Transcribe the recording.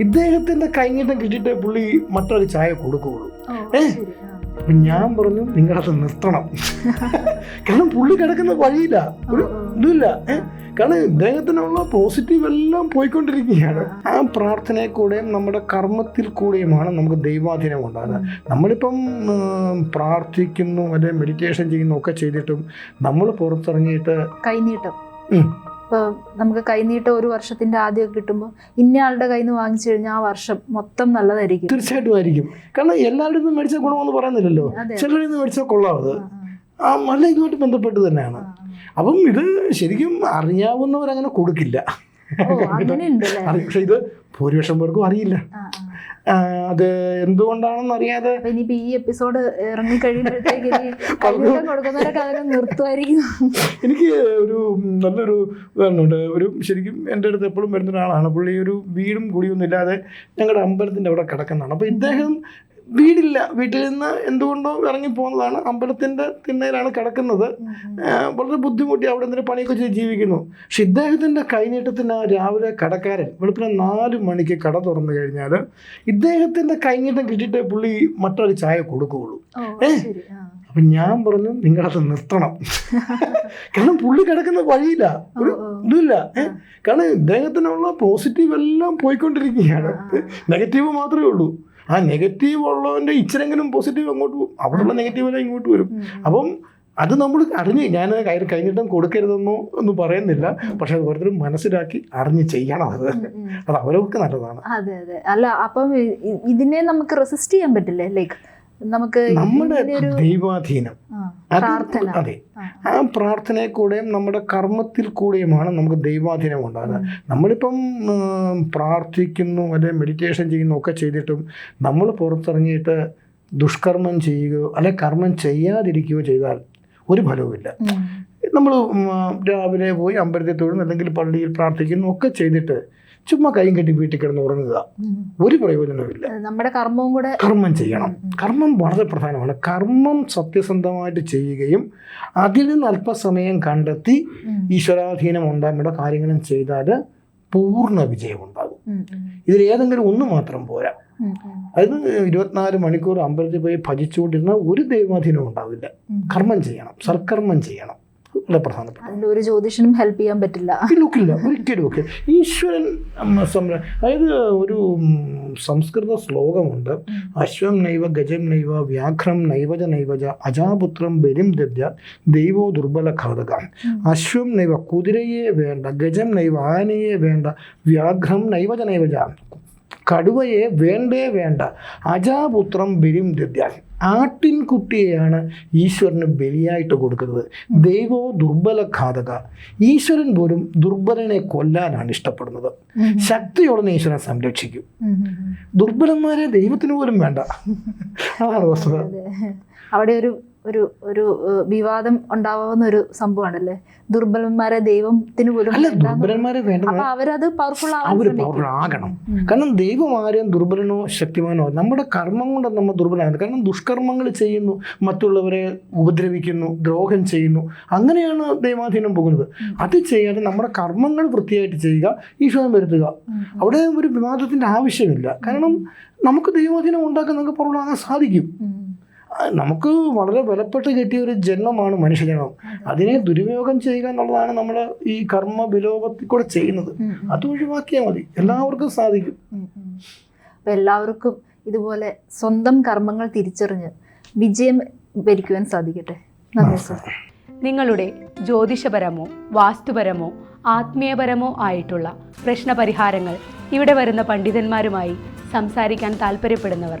ഇദ്ദേഹത്തിന്റെ കൈനീട്ടം കിട്ടിയിട്ട് പുള്ളി മറ്റൊരു ചായ കൊടുക്കുകയുള്ളൂ. ഓ, ഏ? ശരി. ആ. അപ്പൊ ഞാൻ പറഞ്ഞു നിങ്ങളത് നിർത്തണം. കാരണം പുള്ളി കിടക്കുന്ന വഴിയില്ല. ഒരു ഇതില്ല ഏ? കാരണം ഇദ്ദേഹത്തിനുള്ള പോസിറ്റീവ് എല്ലാം പോയിക്കൊണ്ടിരിക്കുകയാണ്. ആ. പ്രാർത്ഥനയിൽ കൂടെയും നമ്മുടെ കർമ്മത്തിൽ കൂടെയുമാണ് നമുക്ക് ദൈവാധീനം ഉണ്ടാകുന്നത്. നമ്മളിപ്പം പ്രാർത്ഥിക്കുന്നു അല്ലെ മെഡിറ്റേഷൻ ചെയ്യുന്നു ഒക്കെ ചെയ്തിട്ടും നമ്മൾ പുറത്തിറങ്ങിയിട്ട് കൈനീട്ടം. ഉം. ഇപ്പൊ നമുക്ക് കൈനീട്ട ഒരു വർഷത്തിന്റെ ആദ്യമൊക്കെ കിട്ടുമ്പോൾ ഇന്നയാളുടെ കയ്യിൽ നിന്ന് വാങ്ങിച്ചു കഴിഞ്ഞാൽ ആ വർഷം മൊത്തം നല്ലതായിരിക്കും. തീർച്ചയായിട്ടും ആയിരിക്കും. കാരണം എല്ലാവരുടെ നിന്നും മേടിച്ച ഗുണമെന്ന് പറയുന്നില്ലല്ലോ ചിലരിൽ നിന്ന് മേടിച്ചാൽ കൊള്ളാം അത്. ആ, നല്ല ഇതുമായിട്ട് ബന്ധപ്പെട്ട് തന്നെയാണ്. അപ്പം ഇത് ശരിക്കും അറിയാവുന്നവരങ്ങനെ കൊടുക്കില്ല. പക്ഷെ ഇത് ഭൂരിപക്ഷം പേർക്കും അറിയില്ല. അത് എന്തുകൊണ്ടാണെന്ന് അറിയാതെ ഇനിയിപ്പോ ഈ എപ്പിസോഡ് ഇറങ്ങി കഴിയുമ്പോഴത്തേക്ക് കൊടുക്കുന്നവരൊക്കെ നിർത്തുമായിരിക്കും. എനിക്ക് ഒരു നല്ലൊരു ഇതുണ്ട്. ഒരു ശരിക്കും എന്റെ അടുത്ത് എപ്പോഴും വരുന്ന ഒരാളാണ്. പുള്ളി ഒരു വീടും കുടിയൊന്നും ഇല്ലാതെ ഞങ്ങളുടെ അമ്പലത്തിന്റെ അവിടെ കിടക്കുന്നതാണ്. അപ്പോൾ ഇദ്ദേഹം വീടില്ല. വീട്ടിൽ നിന്ന് എന്തുകൊണ്ടോ ഇറങ്ങി പോകുന്നതാണ്. അമ്പലത്തിന്റെ തിണ്ണയിലാണ് കിടക്കുന്നത്. വളരെ ബുദ്ധിമുട്ടി അവിടെ എന്തിനു പണിയൊക്കെ ചെയ്ത് ജീവിക്കുന്നു. പക്ഷെ ഇദ്ദേഹത്തിന്റെ കൈനീട്ടത്തിന് ആ രാവിലെ കടക്കാരൻ വെളുപ്പിനെ നാല് മണിക്ക് കട തുറന്നു കഴിഞ്ഞാൽ ഇദ്ദേഹത്തിന്റെ കൈനീട്ടം കിട്ടിയിട്ട് പുള്ളി മറ്റൊരു ചായ കൊടുക്കുകയുള്ളൂ. ഏ? അപ്പം ഞാൻ പറഞ്ഞു നിങ്ങളത് നിർത്തണം. കാരണം പുള്ളി കിടക്കുന്ന വഴിയില്ല. ഒരു ഇതില്ല? കാരണം ഇദ്ദേഹത്തിനുള്ള പോസിറ്റീവ് എല്ലാം പോയിക്കൊണ്ടിരിക്കുകയാണ്. നെഗറ്റീവ് മാത്രമേ ഉള്ളൂ. ആ നെഗറ്റീവ് ഉള്ളവന്റെ ഇച്ചിരെങ്കിലും പോസിറ്റീവ് അങ്ങോട്ട് പോകും അവിടെയുള്ള നെഗറ്റീവ് എല്ലാം ഇങ്ങോട്ട് വരും. അപ്പം അത് നമ്മൾ അറിഞ്ഞ് ഞാൻ കയറി കഴിഞ്ഞിട്ടും കൊടുക്കരുതെന്നോ ഒന്നും പറയുന്നില്ല. പക്ഷെ അത് ഓരോരുത്തരും മനസ്സിലാക്കി അറിഞ്ഞ് ചെയ്യണം അത്. അത് അവരവർക്ക് നല്ലതാണ്. അതെ അതെ. അല്ല അപ്പം ഇതിനെ നമുക്ക് റെസിസ്റ്റ് ചെയ്യാൻ പറ്റില്ലേ? ലൈക്ക് നമുക്ക് നമ്മുടെ ദൈവാധീനം. അതെ ആ, ആ പ്രാർത്ഥനയിൽ കൂടെയും നമ്മുടെ കർമ്മത്തിൽ കൂടെയുമാണ് നമുക്ക് ദൈവാധീനം ഉണ്ടാകുന്നത്. നമ്മളിപ്പം പ്രാർത്ഥിക്കുന്നു അല്ലെ മെഡിറ്റേഷൻ ചെയ്യുന്നു ഒക്കെ ചെയ്തിട്ടും നമ്മൾ പുറത്തിറങ്ങിയിട്ട് ദുഷ്കർമ്മം ചെയ്യുകയോ അല്ലെ കർമ്മം ചെയ്യാതിരിക്കുകയോ ചെയ്താൽ ഒരു ഫലവുമില്ല. നമ്മൾ രാവിലെ പോയി അമ്പലത്തിൽ തൊഴുന്നു അല്ലെങ്കിൽ പള്ളിയിൽ പ്രാർത്ഥിക്കുന്നു ഒക്കെ ചെയ്തിട്ട് ചുമ്മാ കൈയും കെട്ടി വീട്ടിൽ കിടന്ന് ഉറങ്ങുക. ഒരു പ്രയോജനമില്ല നമ്മുടെ കർമ്മവും കൂടെ കർമ്മം ചെയ്യണം. കർമ്മം വളരെ പ്രധാനമാണ് കർമ്മം സത്യസന്ധമായിട്ട് ചെയ്യുകയും അതിൽ നിന്ന് അല്പസമയം കണ്ടെത്തി. ഈശ്വരാധീനം ഉണ്ടാകേണ്ട കാര്യങ്ങളും ചെയ്താൽ പൂർണ വിജയം ഉണ്ടാകും ഉം, ഉം. ഇതിൽ ഏതെങ്കിലും ഒന്ന് മാത്രം പോരാ. അത് ഇരുപത്തിനാല് മണിക്കൂർ അമ്പലത്തിൽ പോയി ഭജിച്ചുകൊണ്ടിരുന്ന ഒരു ദൈവാധീനവും ഉണ്ടാവില്ല കർമ്മം ചെയ്യണം സൽക്കർമ്മം ചെയ്യണം പ്രധാനപ്പെട്ട ഒരു ജ്യോതിഷനും ഹെൽപ്പ് ചെയ്യാൻ പറ്റില്ല. ഒക്കില്ല ഒരിക്കലും ഒക്കെ ഈശ്വരൻ സംര- അതായത് ഒരു സംസ്കൃത ശ്ലോകമുണ്ട്. അശ്വം നൈവ ഗജം നൈവ വ്യാഘ്രം നൈവജ നൈവജ അജാപുത്രം ബലിം ദദ്യ ദൈവോ ദുർബല ഘാതക. അശ്വം നൈവ കുതിരയെ വേണ്ട ഗജം നൈവ ആനയെ വേണ്ട വ്യാഘ്രം നൈവജ നൈവജ. കടുവയെ വേണ്ടേ വേണ്ട. അജാപുത്രം ബലിം ദദ്യ ആട്ടിൻകുട്ടിയെയാണ് ഈശ്വരന് ബലിയായിട്ട് കൊടുക്കുന്നത്. ദൈവോ ദുർബല ഘാതക ഈശ്വരൻ പോലും ദുർബലനെ കൊല്ലാനാണ് ഇഷ്ടപ്പെടുന്നത്. ശക്തിയോടെ ഈശ്വരൻ സംരക്ഷിക്കും. ദുർബലന്മാരെ ദൈവത്തിന് പോലും വേണ്ട. അതാണ് വസ്തുത. അവിടെ ഒരു ഒരു ഒരു വിവാദം ഉണ്ടാവുന്ന ഒരു സംഭവമാണല്ലേ? ദുർബലന്മാരെ ദൈവത്തിന് പോലും ദുർബലന്മാരെ അപ്പൊ അവരത് പവർഫുൾ ആവാൻ അവർ ശ്രമിക്കും. പവർ ആകണം. കാരണം ദൈവം ആരെയും ദുർബലനോ ശക്തിമാനോ നമ്മുടെ കർമ്മം കൊണ്ട് നമ്മൾ ദുർബലമാണ് കാരണം ദുഷ്കർമ്മങ്ങൾ ചെയ്യുന്നു മറ്റുള്ളവരെ ഉപദ്രവിക്കുന്നു ദ്രോഹം ചെയ്യുന്നു. അങ്ങനെയാണ് ദൈവാധീനം പോകുന്നത്. അത് ചെയ്യാതെ നമ്മുടെ കർമ്മങ്ങൾ വൃത്തിയായിട്ട് ചെയ്യുക ഈശ്വരൻ വരുത്തുക. അവിടെ ഒരു വിവാദത്തിന്റെ ആവശ്യമില്ല. കാരണം നമുക്ക് ദൈവാധീനം ഉണ്ടാക്കാൻ നമുക്ക് പുറത്താകാൻ സാധിക്കും. നമുക്ക് വളരെ വിലപ്പെട്ട് കിട്ടിയ ഒരു ജന്മമാണ് മനുഷ്യജന്മം അതിനെ ദുരുപയോഗം ചെയ്യുക എന്നുള്ളതാണ് നമ്മൾ ഈ കർമ്മ വിലോപത്തിൽ കൂടെ ചെയ്യുന്നത്. അത് ഒഴിവാക്കിയാൽ മതി. എല്ലാവർക്കും സാധിക്കും. എല്ലാവർക്കും ഇതുപോലെ സ്വന്തം കർമ്മങ്ങൾ തിരിച്ചറിഞ്ഞ് വിജയം ഭരിക്കുവാൻ സാധിക്കട്ടെ. നന്ദി സർ. നിങ്ങളുടെ ജ്യോതിഷപരമോ വാസ്തുപരമോ ആത്മീയപരമോ ആയിട്ടുള്ള പ്രശ്നപരിഹാരങ്ങൾ ഇവിടെ വരുന്ന പണ്ഡിതന്മാരുമായി സംസാരിക്കാൻ താല്പര്യപ്പെടുന്നവർ